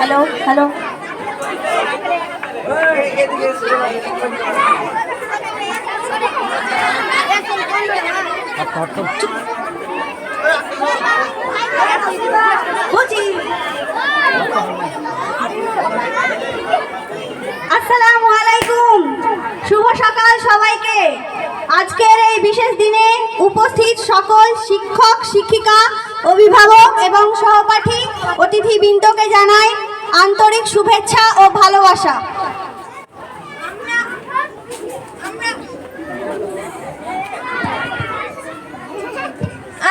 Hello hello আসসালামু আলাইকুম। শুভ সকাল সবাইকে। আজকের এই বিশেষ দিনে উপস্থিত সকল শিক্ষক, শিক্ষিকা, অভিভাবক এবং সহপাঠী অতিথিবৃন্দকে জানাই আন্তরিক শুভেচ্ছা ও ভালোবাসা।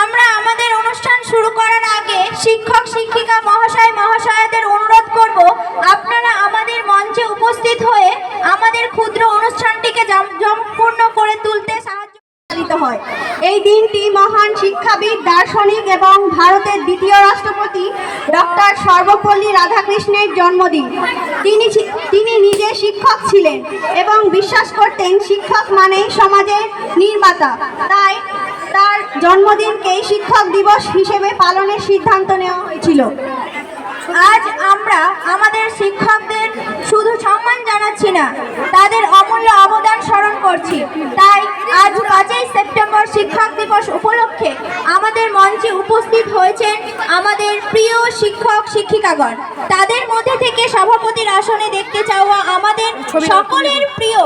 আমরা আমাদের অনুষ্ঠান শুরু করার আগে শিক্ষক, শিক্ষিকা, মহাশয়, মহাশয়াদের অনুরোধ করব, আপনারা আমাদের মঞ্চে উপস্থিত হয়ে আমাদের ক্ষুদ্র অনুষ্ঠানটিকে জমপূর্ণ করে তুলতে সাহায্য পালিত হয়। এই দিনটি মহান শিক্ষাবিদ, দার্শনিক এবং ভারতের দ্বিতীয় রাষ্ট্রপতি ডক্টর সর্বপল্লী রাধাকৃষ্ণের জন্মদিন। তিনি তিনি নিজে শিক্ষক ছিলেন এবং বিশ্বাস করতেন শিক্ষক মানেই সমাজের নির্মাতা। তাই তার জন্মদিনকেই শিক্ষক দিবস হিসেবে পালনের সিদ্ধান্ত নেওয়া হয়েছিল। আজ আমরা আমাদের শিক্ষকদের শুধু সম্মান জানাচ্ছি না, তাদের অমূল্য অবদান স্মরণ করছি। সেপ্টেম্বর শিক্ষক দিবস উপলক্ষে আমাদের মঞ্চে উপস্থিত হয়েছেন আমাদের প্রিয় শিক্ষক, শিক্ষিকাগণ। তাদের মধ্যে থেকে সভাপতির আসনে দেখতে চাওয়া আমাদের সকলের প্রিয়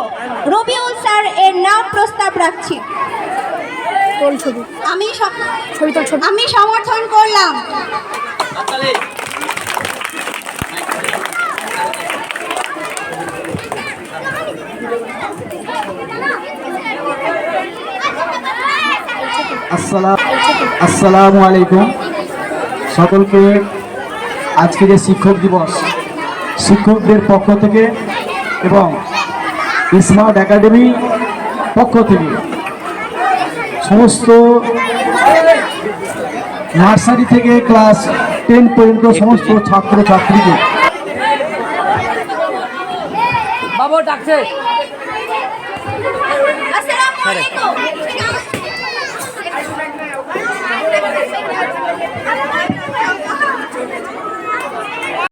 রবিউল স্যার এর নাম প্রস্তাব রাখছি। আমি আমি সমর্থন করলাম। আসসালাম আসসালামু আলাইকুম। সকলকে আজকে যে শিক্ষক দিবস শিক্ষকদের পক্ষ থেকে এবং স্মার্ট একাডেমি পক্ষ থেকে সমস্ত নার্সারি থেকে ক্লাস টেন পর্যন্ত সমস্ত ছাত্র ছাত্রীকে বাবু ডাকছে।